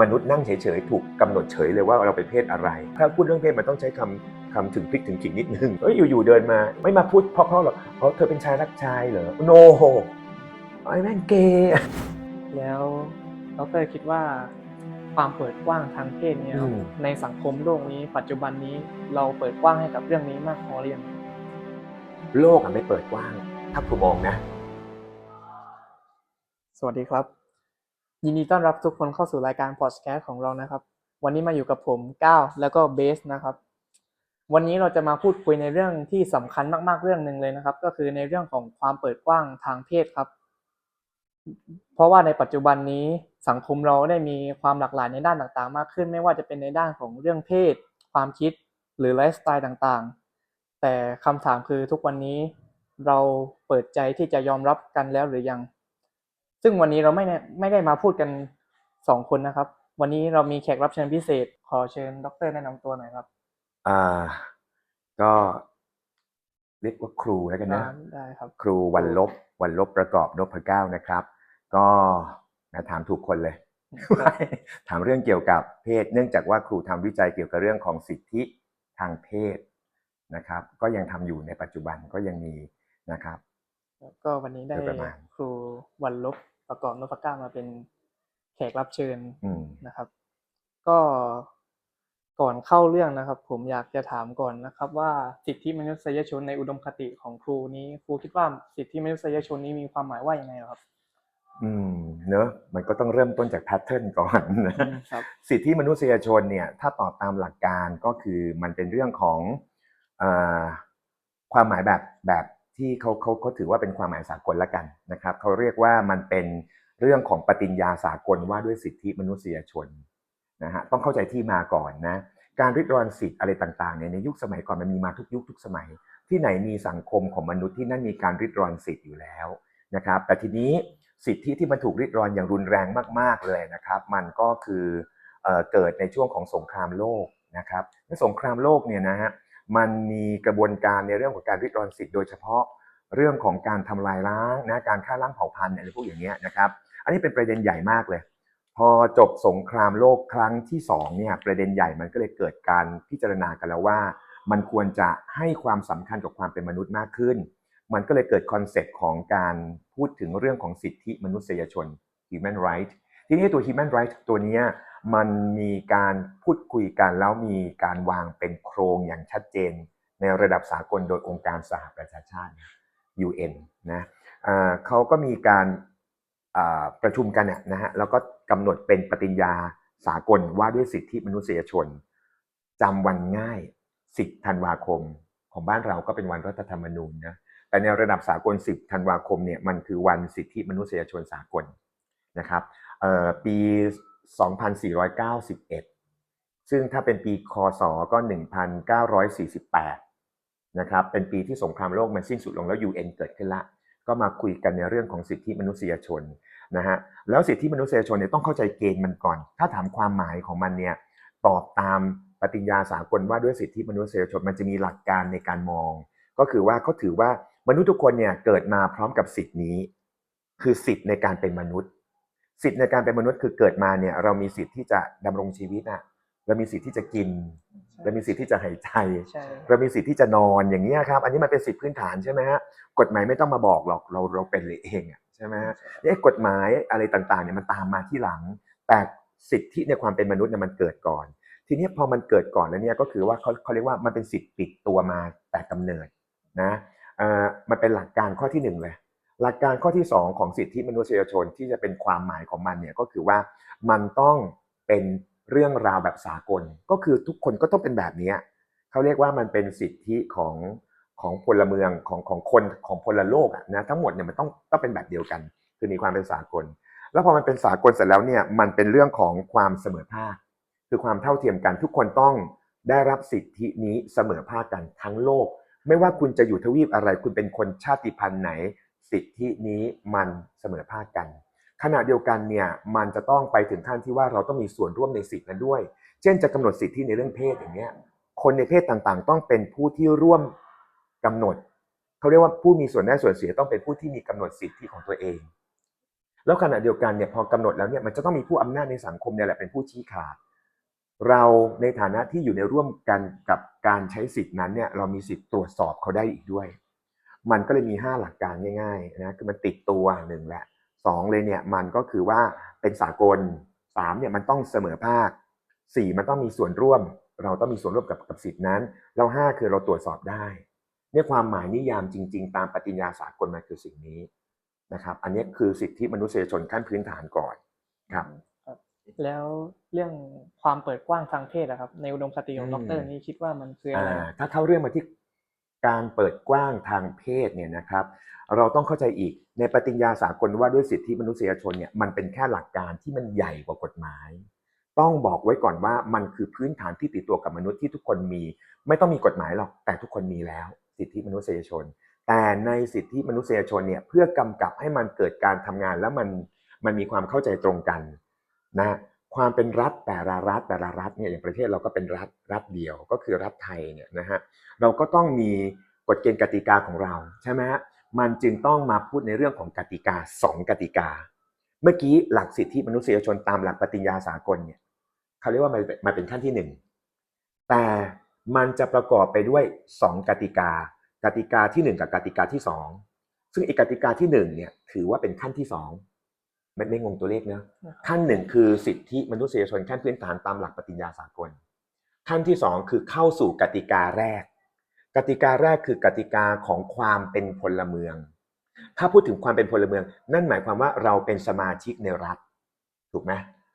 มนุษย์นั่งเฉยๆถูกกำหนดเฉยเลยว่าเราเป็นเพศอะไร ถ้าพูดเรื่องเพศมันต้องใช้คำคำถึงพริกถึงขิงนิดนึงเอ้ยอยู่ๆเดินมา ไม่มาพูดเพราะๆหรอกเพราะเธอเป็นชายรักชายเหรอโนไอ้แม่งเกย์แล้วดรคิดว่าความเปิดกว้างทางเพศเนี่ยอืมในสังคมโลกนี้ ปัจจุบันนี้เราเปิดกว้างให้กับเรื่องนี้มากพอหรือยังโลกอะไม่เปิดกว้าง ถ้าคุณมองนะ สวัสดีครับ ยินดีต้อนรับทุกคนเข้าสู่รายการพอดแคสต์ของเรานะครับ วันนี้มาอยู่กับผมก้าวแล้วก็เบสนะครับ วันนี้เราจะมาพูดคุยในเรื่องที่สำคัญมาก ๆเรื่องหนึ่งเลยนะครับ ก็คือในเรื่องของความเปิดกว้างทางเพศครับ เพราะว่าในปัจจุบันนี้สังคมเราได้มีความหลากหลายในด้านต่างๆ มากขึ้น ไม่ว่าจะเป็นในด้านของเรื่องเพศ ความคิด หรือไลฟ์สไตล์ต่างๆ แต่คำถามคือทุกวันนี้เราเปิดใจที่จะยอมรับกันแล้วหรือยัง ซึ่งวันนี้เราไม่ได้ไม่ได้มาพูดกันสองคนนะครับ วันนี้เรามีแขกรับเชิญพิเศษ ขอเชิญดรแนะนำตัวหน่อยครับอ่า ก็เรียกว่าครูแล้วกันนะ ได้ครับ ครูวันลบวันลบประกอบนพเก้านะครับ ก็นะถามถูกคนเลย ถามเรื่องเกี่ยวกับเพศ เนื่องจากว่าครูทำวิจัยเกี่ยวกับเรื่องของสิทธิทางเพศนะครับ ก็ยังทำอยู่ในปัจจุบันก็ยังมีนะครับ ก็วันนี้ได้โดยประมาณครูวันลบ ประกอบนพก้ามาเป็นแขกรับเชิญอืมนะครับ ก็ก่อนเข้าเรื่องนะครับ ผมอยากจะถามก่อนนะครับ ว่าสิทธิมนุษยชนในอุดมคติของครูนี้ครูคิดว่าสิทธิมนุษยชนนี้มีความหมายว่าอย่างไรครับ อืมเนอะมันก็ต้องเริ่มต้นจากแพทเทิร์นก่อนนะครับสิทธิมนุษยชนเนี่ย ถ้าตอบตามหลักการก็คือมันเป็นเรื่องของเออความหมายแบบแบบ ที่เขาเขาเขาถือว่าเป็นความหมายสากลละกันนะครับเขาเรียกว่ามันเป็นเรื่องของปฏิญญาสากลว่าด้วยสิทธิมนุษยชนนะฮะต้องเข้าใจที่มาก่อนนะการริดรอนสิทธิ์อะไรต่างๆเนี่ยในยุคสมัยก่อนมันมีมาทุกยุคทุกสมัย ที่ไหนมีสังคมของมนุษย์ที่นั่นมีการริดรอนสิทธิ์อยู่แล้วนะครับ แต่ทีนี้สิทธิที่มันถูกริดรอนอย่างรุนแรงมาก ๆเลยนะครับ มันก็คือเอ่อเกิดในช่วงของสงครามโลกนะครับในสงครามโลกเนี่ยนะฮะ มันมีกระบวนการในเรื่องของการริดรอนสิทธิ์โดยเฉพาะเรื่องของการทำลายล้างนะการฆ่าล้างเผ่าพันธุ์อะไรพวกอย่างเงี้ยนะครับ อันนี้เป็นประเด็นใหญ่มากเลย พอจบสงครามโลกครั้งที่สองเนี่ยประเด็นใหญ่มันก็เลยเกิดการพิจารณากันแล้วว่า มันควรจะให้ความสำคัญกับความเป็นมนุษย์มากขึ้น มันก็เลยเกิดคอนเซปต์ของการพูดถึงเรื่องของสิทธิมนุษยชน human right ทีนี้ตัว human right ตัวเนี้ย มันมีการพูดคุยกันแล้วมีการวางเป็นโครงอย่างชัดเจน ในระดับสากลโดยองค์การสหประชาชาติ UN นะอ่าเขาก็มีการประชุมกันนะฮะแล้วก็กำหนดเป็นปฏิญญาสากลว่าด้วยสิทธิมนุษยชนจำวันง่าย 10 ธันวาคม ของบ้านเราก็เป็นวันรัฐธรรมนูญนะแต่ในระดับสากล 10 ธันวาคมเนี่ยมันคือวันสิทธิมนุษยชนสากลนะครับปี 2491 ซึ่งถ้าเป็นปีคศก็ 1948 นะครับเป็นปีที่สงครามโลกมันสิ้นสุดลงแล้ว UN เกิดขึ้นละ ก็มาคุยกันในเรื่องของสิทธิมนุษยชนนะฮะแล้วสิทธิมนุษยชนเนี่ยต้องเข้าใจเกณฑ์มันก่อน ถ้าถามความหมายของมันเนี่ยตอบตามปฏิญญาสากลว่าด้วยสิทธิมนุษยชนมันจะมีหลักการในการมอง ก็คือว่าเขาถือว่ามนุษย์ทุกคนเนี่ยเกิดมาพร้อมกับสิทธินี้ คือสิทธิ์ในการเป็นมนุษย์ สิทธิ์ในการเป็นมนุษย์คือเกิดมาเนี่ยเรามีสิทธิ์ที่จะดำรงชีวิตอะเรามีสิทธิ์ที่จะกิน เรามีสิทธิ์ที่จะหายใจ ใช่ เรามีสิทธิ์ที่จะนอนอย่างนี้ยครับ อันนี้มันเป็นสิทธิพื้นฐานใช่ไหมฮะกฎหมายไม่ต้องมาบอกหรอกเราเราเป็นเองอะใช่ไหมฮะเนี่ยกฎหมายอะไรต่างๆเนี่ยมันตามมาที่หลัง แต่สิทธิในความเป็นมนุษย์เนี่ยมันเกิดก่อน ทีนี้พอมันเกิดก่อนแล้วเนี่ยก็คือว่าเขาเขาเรียกว่ามันเป็นสิทธิ์ติดตัวมาแต่กำเนิดนะเอ่อมันเป็นหลักการข้อที่หนึ่งเลย หลักการข้อที่สองของสิทธิมนุษยชนที่จะเป็นความหมายของมันเนี่ยก็คือว่ามันต้องเป็นเรื่องราวแบบสากล ก็คือทุกคนก็ต้องเป็นแบบนี้เขาเรียกว่ามันเป็นสิทธิของของพลเมืองของของคนของพลโลกอะนะทั้งหมดเนี่ยมันต้องต้องเป็นแบบเดียวกัน คือมีความเป็นสากล แล้วพอมันเป็นสากลเสร็จแล้วเนี่ยมันเป็นเรื่องของความเสมอภาค คือความเท่าเทียมกัน ทุกคนต้องได้รับสิทธินี้เสมอภาคกันทั้งโลก ไม่ว่าคุณจะอยู่ทวีปอะไร คุณเป็นคนชาติพันธุ์ไหน สิทธินี้มันเสมอภาคกัน ขณะเดียวกันเนี่ยมันจะต้องไปถึงขั้นที่ว่าเราต้องมีส่วนร่วมในสิทธินั้นด้วย เช่นจะกำหนดสิทธิในเรื่องเพศอย่างเงี้ยคนในเพศต่างๆ ต้องเป็นผู้ที่ร่วมกำหนดเขาเรียกว่าผู้มีส่วนได้ส่วนเสียต้องเป็นผู้ที่มีกำหนดสิทธิของตัวเอง แล้วขณะเดียวกันเนี่ยพอกำหนดแล้วเนี่ยมันจะต้องมีผู้อำนาจในสังคมเนี่ยแหละเป็นผู้ชี้ขาดเราในฐานะที่อยู่ในร่วมกันกับการใช้สิทธินั้นเนี่ยเรามีสิทธิ์ตรวจสอบเขาได้อีกด้วย มันก็เลยมี 5 หลักการง่ายๆนะคือมันติดตัวหนึ่งแหละสองเลยเนี่ยมันก็คือว่าเป็นสากลสามเนี่ยมันต้องเสมอภาคสี่มันต้องมีส่วนร่วม เราต้องมีส่วนร่วมกับกับสิทธินั้นแล้วห้าคือเราตรวจสอบได้เนี่ยความหมายนิยามจริง ๆ ตามปฏิญญาสากลมันคือสิ่งนี้นะครับ อันนี้คือสิทธิมนุษยชนขั้นพื้นฐานก่อนครับครับแล้วเรื่องความเปิดกว้างทางเพศอะครับ ในอุดมคติของอืดมรนี่คิดว่ามันคืออะไรอ่าถ้าเข้าเรื่องมาที่ การเปิดกว้างทางเพศเนี่ยนะครับเราต้องเข้าใจอีกในปฏิญญาสากลว่าด้วยสิทธิมนุษยชนเนี่ยมันเป็นแค่หลักการที่มันใหญ่กว่ากฎหมาย ต้องบอกไว้ก่อนว่ามันคือพื้นฐานที่ติดตัวกับมนุษย์ที่ทุกคนมี ไม่ต้องมีกฎหมายหรอกแต่ทุกคนมีแล้ว สิทธิมนุษยชน แต่ในสิทธิมนุษยชนเนี่ยเพื่อกำกับให้มันเกิดการทำงานแล้วมันมันมีความเข้าใจตรงกันนะ ความเป็นรัฐแต่ละรัฐแต่ละรัฐเนี่ยอย่างประเทศเราก็เป็นรัฐรัฐเดียวก็คือรัฐไทยเนี่ยนะฮะเราก็ต้องมีกฎเกณฑ์กติกาของเราใช่ไหมฮะมันจึงต้องมาพูดในเรื่องของกติกาสองกติกา เมื่อกี้หลักสิทธิมนุษยชนตามหลักปฏิญญาสากลเนี่ยเขาเรียกว่ามันเป็นมันเป็นขั้นที่หนึ่งแต่มันจะประกอบไปด้วยสองกติกา กติกาที่หนึ่งกับกติกาที่สองซึ่งอีกกติกาที่หนึ่งเนี่ยถือว่าเป็นขั้นที่สอง ไม่ไม่งงตัวเลขเนอะขั้นหนึ่งคือสิทธิมนุษยชนขั้นพื้นฐานตามหลักปฏิญญาสากล ขั้นที่สองคือเข้าสู่กติกาแรก กติกาแรกคือกติกาของความเป็นพลเมือง ถ้าพูดถึงความเป็นพลเมือง นั่นหมายความว่าเราเป็นสมาชิกในรัฐ ถูกไหม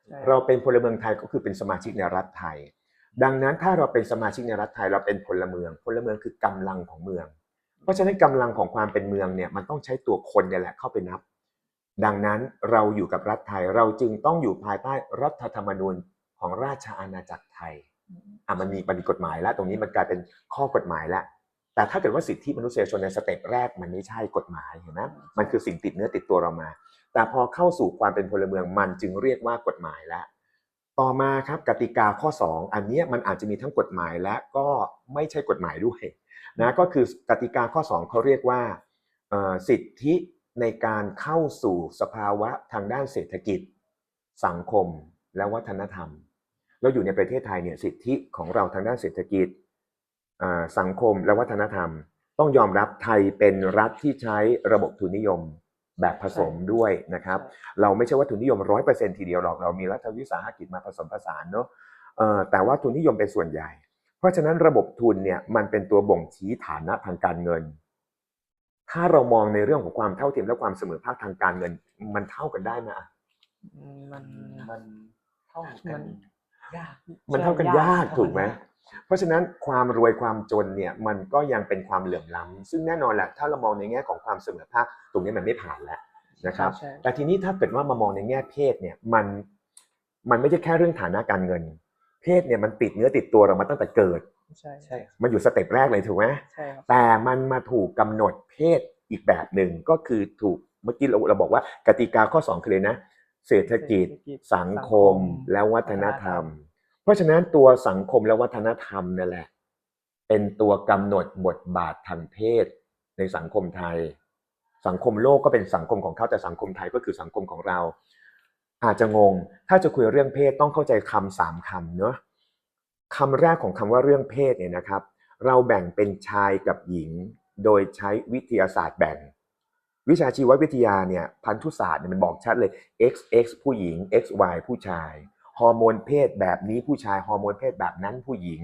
ใช่เราเป็นพลเมืองไทยก็คือเป็นสมาชิกในรัฐไทย ดังนั้นถ้าเราเป็นสมาชิกในรัฐไทยเราเป็นพลเมือง พลเมืองคือกำลังของเมือง เพราะฉะนั้นกำลังของความเป็นเมืองเนี่ยมันต้องใช้ตัวคนเนี่ยแหละเข้าไปนับ ดังนั้นเราอยู่กับรัฐไทยเราจึงต้องอยู่ภายใต้รัฐธรรมนูญของราชอาณาจักรไทยอะมันมีมันมีกฎหมายแล้ว ตรงนี้มันกลายเป็นข้อกฎหมายแล้วแต่ถ้าเกิดว่าสิทธิมนุษยชนในสเต็ปแรกมันไม่ใช่กฎหมายเห็นไหมมันคือสิ่งติดเนื้อติดตัวเรามา แต่พอเข้าสู่ความเป็นพลเมืองมันจึงเรียกว่ากฎหมายแล้วต่อมาครับกติกาข้อ 2 อันนี้มันอาจจะมีทั้งกฎหมายและก็ไม่ใช่กฎหมายด้วยนะก็คือกติกาข้อ 2เขาเรียกว่าสิทธิ ในการเข้าสู่สภาวะทางด้านเศรษฐกิจ สังคมและวัฒนธรรม เราอยู่ในประเทศไทยเนี่ยสิทธิของเราทางด้านเศรษฐกิจสังคมและวัฒนธรรม ต้องยอมรับไทยเป็นรัฐที่ใช้ระบบทุนนิยมแบบผสมด้วยนะครับ เราไม่ใช่ว่าทุนนิยมร้อยเปอร์เซ็นทีเดียวหรอกเรามีรัฐวิสาหกิจมาผสมผสานเนาะแต่ว่าทุนนิยมเป็นส่วนใหญ่ เพราะฉะนั้นระบบทุนเนี่ยมันเป็นตัวบ่งชี้ฐานะทางการเงิน ถ้าเรามองในเรื่องของความเท่าเทียมและความเสมอภาคทางการเงิน มันเท่ากันได้ไหมอะอืมมันมันเท่ามักันนยากมันเท่ากันยากถูกไหมเพราะฉะนั้นความรวยความจนเนี่ยมันก็ยังเป็นความเหลื่อมล้ำซึ่งแน่นอนแหละถ้าเรามองในแง่ของความเสมอภาคตรงนี้มันไม่ผ่านแล้วนะครับใช่แต่ทีนี้ถ้าเกิดว่ามามองในแง่เพศเนี่ยมันมันไม่ใช่แค่เรื่องฐานะการเงิน เพศเนี่ยมันติดเนื้อติดตัวเรามาตั้งแต่เกิด ใช่ใช่ครับมันอยู่สเต็ปแรกเลยถูกไหมใช่ครับแต่มันมาถูกกำหนดเพศอีกแบบหนึ่งก็คือถูกเมื่อกี้เราเราบอกว่ากติกาข้อสองคือเลยนะ เศรษฐกิจ สังคมและวัฒนธรรม เพราะฉะนั้นตัวสังคมและวัฒนธรรมนั่นแหละ เป็นตัวกำหนดบทบาททางเพศในสังคมไทย สังคมโลกก็เป็นสังคมของเขาแต่สังคมไทยก็คือสังคมของเรา อาจจะงง ถ้าจะคุยเรื่องเพศต้องเข้าใจคำสามคำเนอะ คำแรกของคำว่าเรื่องเพศเนี่ยนะครับ เราแบ่งเป็นชายกับหญิง โดยใช้วิทยาศาสตร์แบ่ง วิชาชีววิทยาเนี่ยพันธุศาสตร์เนี่ยมันบอกชัดเลย XX ผู้หญิง XY ผู้ชายฮอร์โมนเพศแบบนี้ผู้ชายฮอร์โมนเพศแบบนั้นผู้หญิง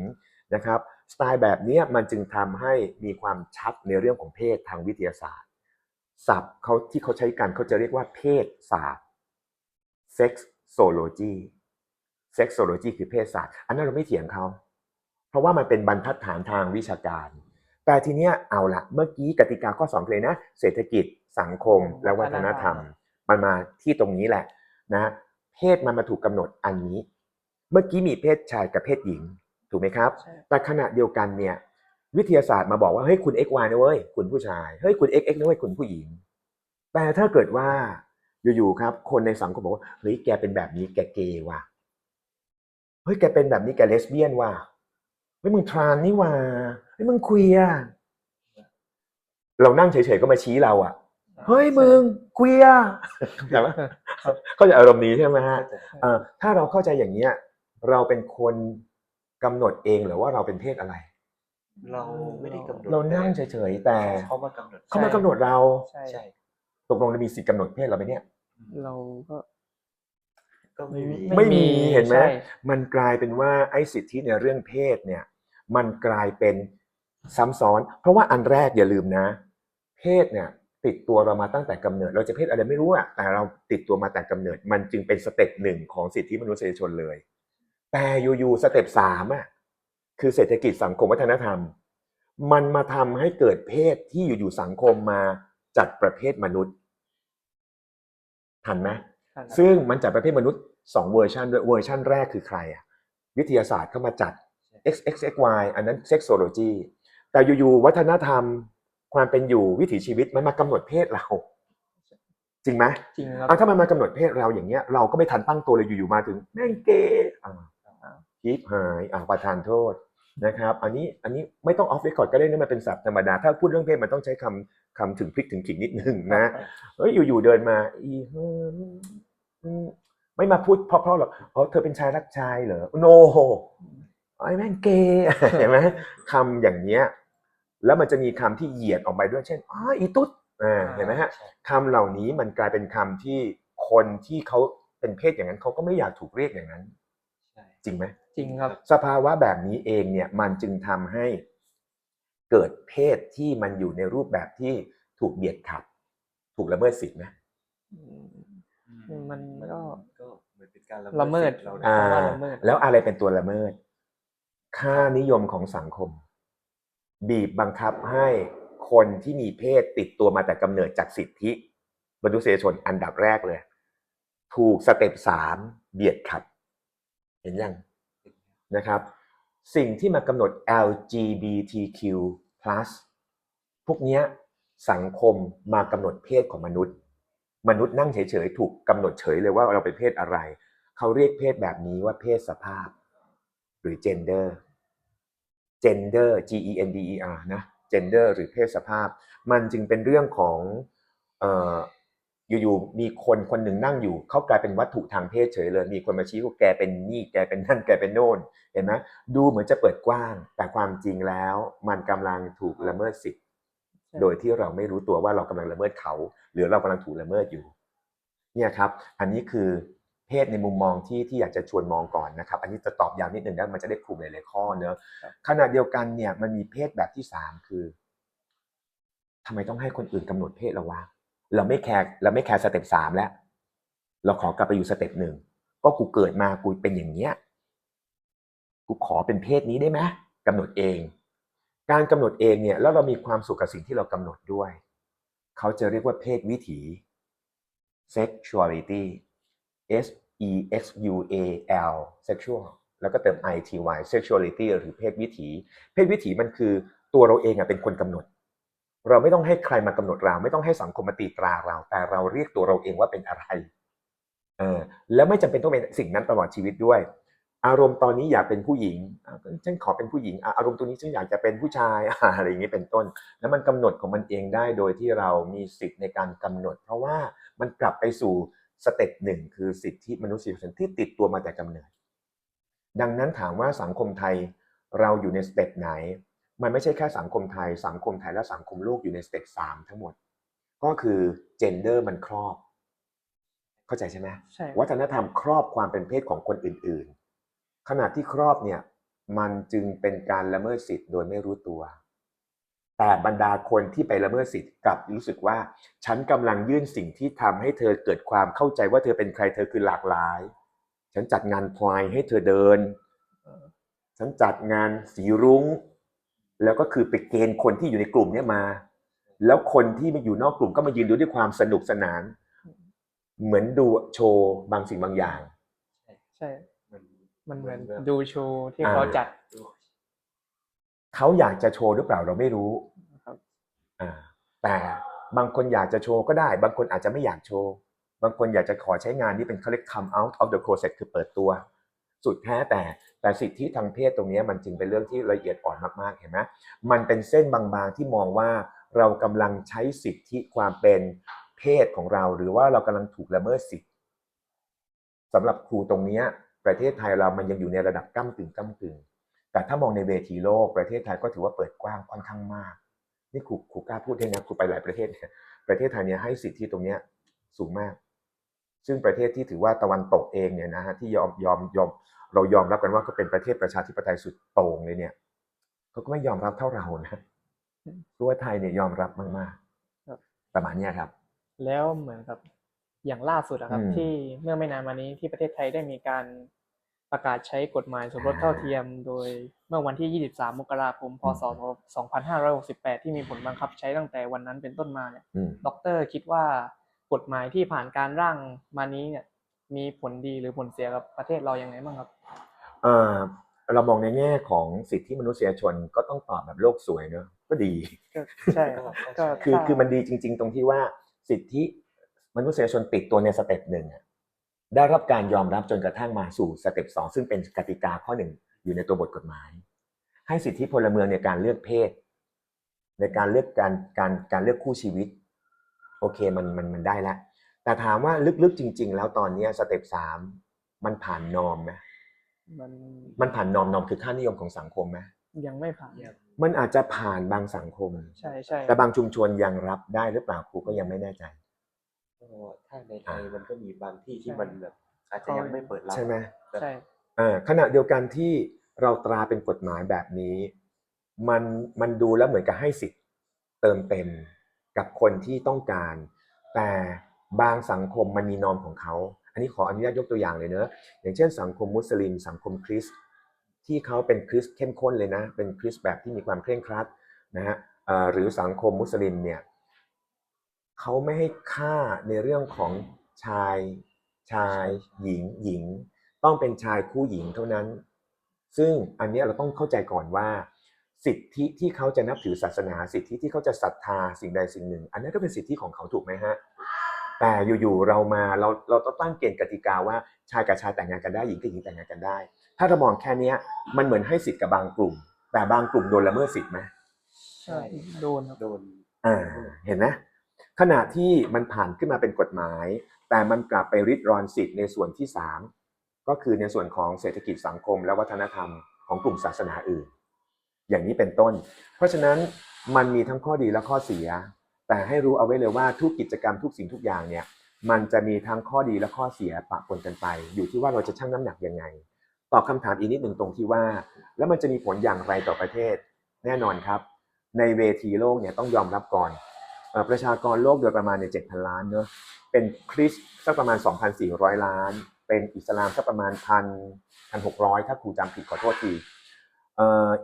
นะครับสไตล์แบบนี้มันจึงทำให้มีความชัดในเรื่องของเพศทางวิทยาศาสตร์ศัพท์เขาที่เขาใช้กันเขาจะเรียกว่าเพศศาสตร์ sexology sexology คือเพศศาสตร์ อันนั้นเราไม่เถียงเขา เพราะว่ามันเป็นบรรทัดฐานทางวิชาการ แต่ทีเนี้ยเอาละเมื่อกี้กติกาข้อสองเลยนะ เศรษฐกิจสังคมและวัฒนธรรม มันมาที่ตรงนี้แหละนะเพศมันมาถูกกำหนดอันนี้ เมื่อกี้มีเพศชายกับเพศหญิง ถูกไหมครับใช่แต่ขณะเดียวกันเนี่ยวิทยาศาสตร์มาบอกว่าเฮ้ยคุณ XY นะเว้ยคุณผู้ชายเฮ้ยคุณ XX นะเว้ยคุณผู้หญิง แต่ถ้าเกิดว่าอยู่ๆครับ คนในสังคมบอกว่าเฮ้ยแกเป็นแบบนี้แกเกย์ว่ะ เฮ้ยแกเป็นแบบนี้แกเลสเบี้ยนว่ะเฮ้ยมึงทรานนี่ว่ะเฮ้ยมึงคุยอะเรานั่งเฉยๆก็มาชี้เราอะเฮ้ยมึงเคลียร์แต่ว่าเข้าใจอารมณ์นี้ใช่ไหมฮะเอ่อถ้าเราเข้าใจอย่างเนี้ย เราเป็นคนกำหนดเองหรือว่าเราเป็นเพศอะไร เราไม่ได้กำหนดเรานั่งเฉยๆแต่เขามากำหนดเขามากำหนดเราใช่ใช่ตกลงเรามีสิทธิ์กำหนดเพศเราไหมเนี่ย เราก็ ก็ไม่มีไม่มีเห็นไหมใช่มันกลายเป็นว่าไอ้สิทธิในเรื่องเพศเนี่ย มันกลายเป็นซ้ำซ้อน เพราะว่าอันแรกอย่าลืมนะ เพศเนี่ย ติดตัวเรามาตั้งแต่กำเนิด เราจะเพศอะไรไม่รู้อะแต่เราติดตัวมาแต่กำเนิด มันจึงเป็นสเต็ปหนึ่งของสิทธิมนุษยชนเลย แต่อยู่ๆสเต็ปสามอะคือเศรษฐกิจสังคมวัฒนธรรม มันมาทำให้เกิดเพศที่อยู่ๆสังคมมาจัดประเภทมนุษย์ทันไหมครับ ซึ่งมันจัดประเภทมนุษย์สองเวอร์ชันด้วยเวอร์ชันแรกคือใครอะวิทยาศาสตร์เข้ามาจัด x x x y อันนั้น sexology แต่อยู่ๆวัฒนธรรมความเป็นอยู่วิถีชีวิตมันมากำหนดเพศเรา จริงไหมจริงครับอะถ้ามันมากำหนดเพศเราอย่างเงี้ย เราก็ไม่ทันตั้งตัวเลยอยู่ๆมาถึงแม่งเกย์อ่าชิปหายอ่าประทานโทษ นะครับอันนี้อันนี้ไม่ต้องออฟเรคคอร์ดก็ได้นะมันเป็นศัพท์ธรรมดา ถ้าพูดเรื่องเพศมันต้องใช้คำคำถึงพริกถึงขิงนิดนึงนะเฮ้ยอยู่ๆเดินมาอีเฮ้ยอืมไม่มาพูดเพราะๆหรอกอ๋อเธอเป็นชายรักชายเหรอโนไอ้แม่งเกย์เห็นไหมคำอย่างเนี้ยแล้วมันจะมีคำที่เหยียดออกไปด้วยเช่นอ๋ออีตุ๊ดอ่าเห็นไหมฮะใช่คำเหล่านี้มันกลายเป็นคำที่คนที่เขาเป็นเพศอย่างนั้นเขาก็ไม่อยากถูกเรียกอย่างนั้นใช่ จริงไหมจริงครับ สภาวะแบบนี้เองเนี่ยมันจึงทำให้เกิดเพศที่มันอยู่ในรูปแบบที่ถูกเบียดขัดถูกละเมิดสิทธิไหมอืมมันก็ก็เหมือนเป็นการละเมิดสิทธิ์เราอ่านะว่าละเมิดแล้วอะไรเป็นตัวละเมิด ค่านิยมของสังคม บีบบังคับให้คนที่มีเพศติดตัวมาแต่กำเนิดจากสิทธิมนุษยชนอันดับแรกเลย ถูกสเต็ปสามเบียดขัด เห็นยังนะครับ สิ่งที่มากำหนด LGBTQ+ พวกนี้สังคมมากำหนดเพศของมนุษย์ มนุษย์นั่งเฉยๆ ถูกกำหนดเฉยเลยว่าเราเป็นเพศอะไร เขาเรียกเพศแบบนี้ว่าเพศสภาพ หรือ gender gender G E N D E R นะ gender หรือเพศสภาพ มันจึงเป็นเรื่องของ อ่ออยู่ๆมีคนคนหนึ่งนั่งอยู่เขากลายเป็นวัตถุทางเพศเฉยเลย มีคนมาชี้ว่าแกเป็นนี่แกเป็นนั่นแกเป็นโน่นเห็นไหมดูเหมือนจะเปิดกว้าง แต่ความจริงแล้ว มันกำลังถูกละเมิดสิทธิ์ใช่โดยที่เราไม่รู้ตัวว่าเรากำลังละเมิดเขา หรือเรากำลังถูกละเมิดอยู่เนี่ยครับ อันนี้คือเพศในมุมมองที่ที่อยากจะชวนมองก่อนนะครับ อันนี้จะตอบยาวนิดหนึ่งนะมันจะได้คลุมหลายๆข้อเนอะขณะเดียวกันเนี่ยมันมีเพศแบบที่สามคือทำไมต้องให้คนอื่นกำหนดเพศเราวะ เราไม่แคร์เราไม่แคร์สเต็ปสามแล้ว เราขอกลับไปอยู่สเต็ปหนึ่งก็กูเกิดมากูเป็นอย่างเนี้ยกูขอเป็นเพศนี้ได้ไหมกำหนดเอง การกำหนดเองเนี่ยแล้วเรามีความสุขกับสิ่งที่เรากำหนดด้วย เขาจะเรียกว่าเพศวิถี sexuality s e x u a l sexual แล้วก็เติม i t y sexuality หรือเพศวิถี เพศวิถีมันคือตัวเราเองอะเป็นคนกำหนด เราไม่ต้องให้ใครมากำหนดเรา ไม่ต้องให้สังคมมาตีตราเรา แต่เราเรียกตัวเราเองว่าเป็นอะไรเออแล้วไม่จำเป็นต้องเป็นสิ่งนั้นตลอดชีวิตด้วย อารมณ์ตอนนี้อยากเป็นผู้หญิงฉันขอเป็นผู้หญิง อารมณ์ตัวนี้ฉันอยากจะเป็นผู้ชายอะไรอย่างนี้เป็นต้น แล้วมันกำหนดของมันเองได้โดยที่เรามีสิทธิ์ในการกำหนด เพราะว่ามันกลับไปสู่สเต็ปหนึ่งคือสิทธิมนุษยชนที่ติดตัวมาแต่กำเนิด ดังนั้นถามว่าสังคมไทยเราอยู่ในสเต็ปไหน มันไม่ใช่แค่สังคมไทย สังคมไทยและสังคมโลกอยู่ในสเต็ปสามทั้งหมด ก็คือเจนเดอร์มันครอบ เข้าใจใช่ไหมใช่วัฒนธรรมครอบความเป็นเพศของคนอื่นๆ ขณะที่ครอบเนี่ยมันจึงเป็นการละเมิดสิทธิ์โดยไม่รู้ตัว แต่บรรดาคนที่ไปละเมิดสิทธิ์กลับรู้สึกว่า ฉันกำลังยื่นสิ่งที่ทำให้เธอเกิดความเข้าใจว่าเธอเป็นใครเธอคือหลากหลาย ฉันจัดงานพลายให้เธอเดิน ฉันจัดงานสีรุ้ง แล้วก็คือไปเกณฑ์คนที่อยู่ในกลุ่มเนี้ยมา แล้วคนที่มาอยู่นอกกลุ่มก็มายืนดูด้วยความสนุกสนาน เหมือนดูโชว์บางสิ่งบางอย่าง ใช่ มันมันเหมือนแบบดูโชว์ที่อ่าเขาจัด เขาอยากจะโชว์หรือเปล่าเราไม่รู้ครับอ่า แต่บางคนอยากจะโชว์ก็ได้ บางคนอาจจะไม่อยากโชว์ บางคนอยากจะขอใช้งานที่เป็นเขาเรียก come out of the closet คือเปิดตัว สุดแท้แต่แต่สิทธิทางเพศตรงนี้มันจึงเป็นเรื่องที่ละเอียดอ่อนมากๆเห็นไหมมันเป็นเส้นบางๆที่มองว่าเรากำลังใช้สิทธิความเป็นเพศของเรา หรือว่าเรากำลังถูกละเมิดสิทธิสำหรับครูตรงนี้ประเทศไทยเรามันยังอยู่ในระดับก้ากึ่งก้ากึ่งแต่ถ้ามองในเวทีโลกประเทศไทยก็ถือว่าเปิดกว้างค่อนข้างมาก นี่ครูครูกล้าพูดได้นะครูไปหลายประเทศ ประเทศไทยเนี่ยให้สิทธิตรงนี้สูงมาก ซึ่งประเทศที่ถือว่าตะวันตกเองเนี่ยนะฮะที่ยอมยอมยอมเรายอมรับกันว่าก็เป็นประเทศประชาธิปไตยสุดโต่งเลยเนี่ยเขาก็ไม่ยอมรับเท่าเรานะเพราะว่าไทยเนี่ยยอมรับมากครับๆประมาณเนี้ยครับ แล้วเหมือนกับอย่างล่าสุดอะครับอืมที่เมื่อไม่นานมานี้ที่ประเทศไทยได้มีการประกาศใช้กฎหมายสมรสเท่าเทียม โดยเมื่อวันที่ 23 มกราคม พศ 2568 ที่มีผลบังคับใช้ตั้งแต่วันนั้นเป็นต้นมาเนี่ยอืมดอกเตอรคิดว่า กฎหมายที่ผ่านการร่างมานี้เนี่ย มีผลดีหรือผลเสียกับประเทศเรายังไงบ้างครับเอ่อเรามองในแง่ของสิทธิมนุษยชนก็ต้องตอบแบบโลกสวยเนอะก็ดีก็ใช่ครับก็คือถ้าคือมันดีจริง ๆ ตรงที่ว่าสิทธิมนุษยชนติดตัวในสเต็ปหนึ่งอะได้รับการยอมรับจนกระทั่งมาสู่สเต็ปสองซึ่งเป็นกติกาข้อหนึ่งอยู่ในตัวบทกฎหมาย ให้สิทธิพลเมืองในการเลือกเพศ ในการเลือกการการการเลือกคู่ชีวิต โอเคมันมันมันได้แล้วแต่ถามว่าลึกๆจริง ๆ แล้วตอนเนี้ยสเต็ปสามมันผ่านนอมไหมมันมันผ่านนอมนอมคือค่านิยมของสังคมไหมยังไม่ผ่านมันอาจจะผ่านบางสังคม ใช่ใช่แต่บางชุมชนยังรับได้หรือเปล่าครูก็ยังไม่แน่ใจก็ถ้าในไทยมันก็มีบางที่ที่มันแบบอาจจะยังไม่เปิดรับใช่ไหมใช่เอ่อขณะเดียวกันที่เราตราเป็นกฎหมายแบบนี้ มันมันดูแล้วเหมือนกับให้สิทธิ์เติมเต็ม กับคนที่ต้องการ แต่บางสังคมมันมีนอมของเขา อันนี้ขออนุญาตยกตัวอย่างเลยเนอะอย่างเช่น สังคมมุสลิม สังคมคริสต์ที่เขาเป็นคริสต์เข้มข้นเลยนะ เป็นคริสต์แบบที่มีความเคร่งครัดนะฮะหรือสังคมมุสลิมเนี่ยเขาไม่ให้ค่าในเรื่องของชายชายหญิงหญิง ต้องเป็นชายคู่หญิงเท่านั้น ซึ่งอันนี้เราต้องเข้าใจก่อนว่า สิทธิที่เขาจะนับถือศาสนา สิทธิที่เขาจะศรัทธาสิ่งใดสิ่งหนึ่ง อันนั้นก็เป็นสิทธิของเขาถูกไหมฮะแต่อยู่ๆเรามาเราเราต้องตั้งเกณฑ์กติกาว่าชายกับชายแต่งงานกันได้หญิงกับหญิงแต่งงานกันได้ ถ้าเรามองแค่เนี้ยมันเหมือนให้สิทธิ์กับบางกลุ่ม แต่บางกลุ่มโดนละเมิดสิทธิ์ไหมใช่โดนครับโดนอ่าเห็นไหมขณะที่มันผ่านขึ้นมาเป็นกฎหมาย แต่มันกลับไปริดรอนสิทธิ์ในส่วนที่สามก็คือในส่วนของเศรษฐกิจสังคม และวัฒนธรรมของกลุ่มศาสนาอื่น อย่างนี้เป็นต้น เพราะฉะนั้นมันมีทั้งข้อดีและข้อเสีย แต่ให้รู้เอาไว้เลยว่าทุกกิจกรรมทุกสิ่งทุกอย่างเนี่ยมันจะมีทั้งข้อดีและข้อเสียปะปนกันไป อยู่ที่ว่าเราจะชั่งน้ำหนักยังไงตอบคำถามอีกนิดหนึ่งตรงที่ว่า แล้วมันจะมีผลอย่างไรต่อประเทศ แน่นอนครับ ในเวทีโลกเนี่ยต้องยอมรับก่อนอประชากรโลกโดยประมาณใน7,000ล้านเนอะเป็นคริสต์สักประมาณ 2,400 ล้าน เป็นอิสลามสักประมาณพันพันหกร้อยถ้าครูจำผิดขอโทษที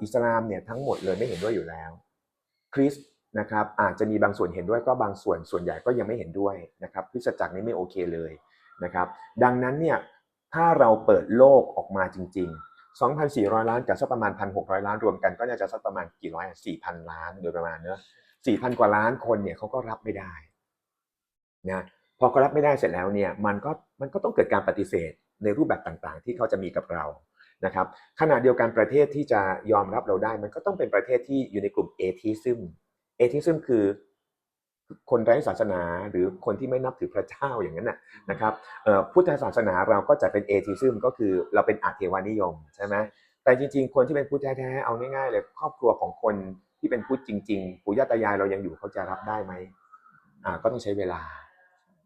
อิสลามเนี่ยทั้งหมดเลยไม่เห็นด้วยอยู่แล้ว คริสต์นะครับอาจจะมีบางส่วนเห็นด้วยก็บางส่วนส่วนใหญ่ก็ยังไม่เห็นด้วยนะครับคริสจักรนี้ไม่โอเคเลยนะครับ ดังนั้นเนี่ยถ้าเราเปิดโลกออกมาจริง ๆ 2,400 ล้านกับสักประมาณ 1,600 ล้านรวมกันก็น่าจะสักประมาณกี่ร้อย4,000 ล้านโดยประมาณเนอะ4,000 กว่าล้านคนเนี่ยเขาก็รับไม่ได้นะพอเขารับไม่ได้เสร็จแล้วเนี่ยมันก็มันก็ต้องเกิดการปฏิเสธในรูปแบบต่างๆ ที่เขาจะมีกับเรา นะครับขณะเดียวกันประเทศที่จะยอมรับเราได้ มันก็ต้องเป็นประเทศที่อยู่ในกลุ่มเอทิซึมเอทิซึมคือคนไร้ศาสนาหรือคนที่ไม่นับถือพระเจ้าอย่างนั้นน่ะนะครับเอ่อพุทธศาสนาเราก็จะเป็นเอทิซึมก็คือเราเป็นอาเทวานิยมใช่ไหมแต่จริง ๆ คนที่เป็นพุทธแท้ๆเอาง่ายๆเลยครอบครัวของคนที่เป็นพุทธจริง ๆ ปู่ย่าตายายเรายังอยู่เขาจะรับได้ไหมอ่าก็ต้องใช้เวลา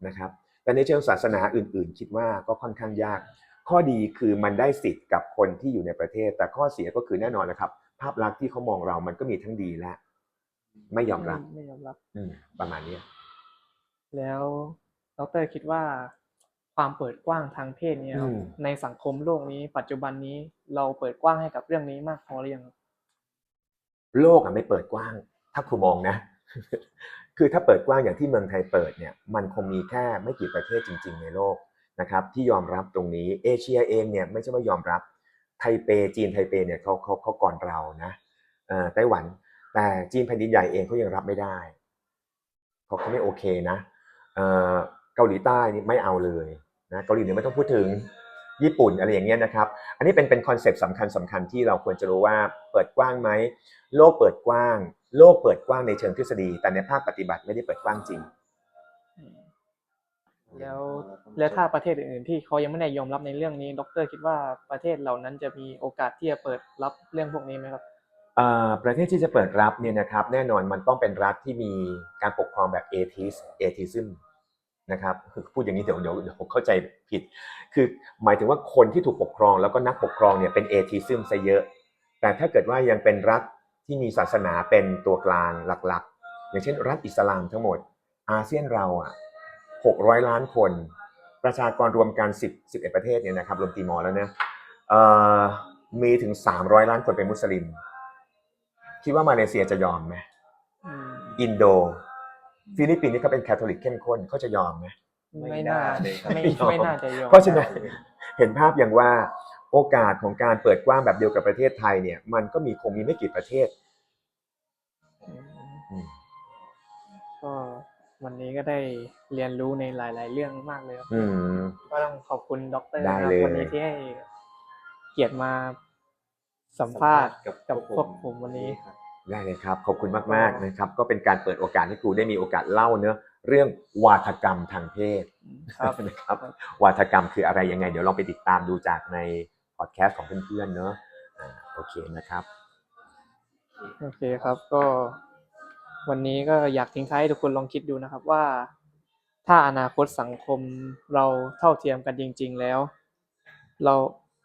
นะครับแต่ในเชิงศาสนาอื่น ๆ คิดว่าก็ค่อนข้างยาก ข้อดีคือมันได้สิทธิ์กับคนที่อยู่ในประเทศ แต่ข้อเสียก็คือแน่นอนนะครับ ภาพลักษณ์ที่เขามองเรามันก็มีทั้งดีและ ไม่ยอมรับไม่ยอมรับ อืม ประมาณเนี้ยแล้วดอกเตอรคิดว่าความเปิดกว้างทางเพศเนี่ยครับอืมในสังคมโลกนี้ ปัจจุบันนี้เราเปิดกว้างให้กับเรื่องนี้มากพอหรือยังครับโลกอะไม่เปิดกว้าง ถ้าครูมองนะ คือถ้าเปิดกว้างอย่างที่เมืองไทยเปิดเนี่ย มันคงมีแค่ไม่กี่ประเทศจริง ๆ ในโลก นะครับที่ยอมรับตรงนี้เอเชียเองเนี่ยไม่ใช่ว่ายอมรับไทเปจีนไทเปเนี่ยเขาเขาเขาก่อนเรานะไต้หวัน แต่จีนแผ่นดินใหญ่เองเขายังรับไม่ได้เขาเขาไม่โอเคนะเอ่อเกาหลีใต้นี่ไม่เอาเลยนะเกาหลีเหนือไม่ต้องพูดถึงญี่ปุ่นอะไรอย่างเงี้ยนะครับ อันนี้เป็นเป็นคอนเซปต์สำคัญสำคัญที่เราควรจะรู้ว่าเปิดกว้างไหมโลกเปิดกว้าง โลกเปิดกว้างในเชิงทฤษฎี แต่ในภาคปฏิบัติไม่ได้เปิดกว้างจริง แล้วแล้วถ้าประเทศอื่นๆที่เขายังไม่ได้ยอมรับในเรื่องนี้ ดรคิดว่าประเทศเหล่านั้นจะมีโอกาสที่จะเปิดรับเรื่องพวกนี้ไหมครับอ่าประเทศที่จะเปิดรับเนี่ยนะครับแน่นอนมันต้องเป็นรัฐที่มีการปกครองแบบ atheist atheism นะครับคือพูดอย่างนี้เดี๋ยวเดี๋ยวเดี๋ยวผมเข้าใจผิด คือหมายถึงว่าคนที่ถูกปกครองแล้วก็นักปกครองเนี่ยเป็น atheism ซะเยอะ แต่ถ้าเกิดว่ายังเป็นรัฐที่มีศาสนาเป็นตัวกลางหลักๆ อย่างเช่น รัฐอิสลามทั้งหมดอาเซียนเราอะ 600 ล้านคน ประชากรรวมกัน 10 11 ประเทศเนี่ยนะครับรวมตีมอร์แล้วเนี่ยเอ่อมีถึง 300 ล้านคนเป็นมุสลิม คิดว่ามาเลเซียจะยอมไหมอืมอินโด ฟิลิปปินส์นี่เขาเป็นแคทอลิกเข้มข้นเขาจะยอมไหมไม่น่าเลยครับไม่ไม่ยอมไม่น่าจะยอมเพราะฉะนั้นเห็นภาพอย่างว่าโอกาสของการเปิดกว้างแบบเดียวกับประเทศไทยเนี่ย มันก็มีคงมีไม่กี่ประเทศอืมอืมก็ วันนี้ก็ได้เรียนรู้ในหลาย ๆ เรื่องมากเลยครับอืม ก็ต้องขอบคุณดรได้นะครับเลย วันนี้ที่ให้เกียรติมาสัมภาษณ์กับกับพพววกกผผมมวันนี้ครับได้เลยครับ ขอบคุณมากๆนะครับ ก็เป็นการเปิดโอกาสให้ครูได้มีโอกาสเล่าเนื้อะเรื่องวาทกรรมทางเพศครับ นะครับ วาทกรรมคืออะไรยังไง เดี๋ยวลองไปติดตามดูจากในพอดแคสต์ของเพื่อนๆเนอะอ่าโอเคนะครับ โอเคครับก็ วันนี้ก็อยากทิ้งท้ายให้ทุกคนลองคิดดูนะครับว่า ถ้าอนาคตสังคมเราเท่าเทียมกันจริง ๆ แล้ว เรา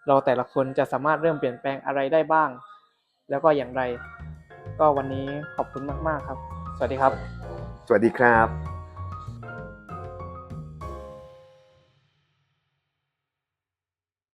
เราแต่ละคนจะสามารถเริ่มเปลี่ยนแปลงอะไรได้บ้าง แล้วก็อย่างไร ก็วันนี้ขอบคุณมาก ๆ ครับ สวัสดีครับ สวัสดีครับ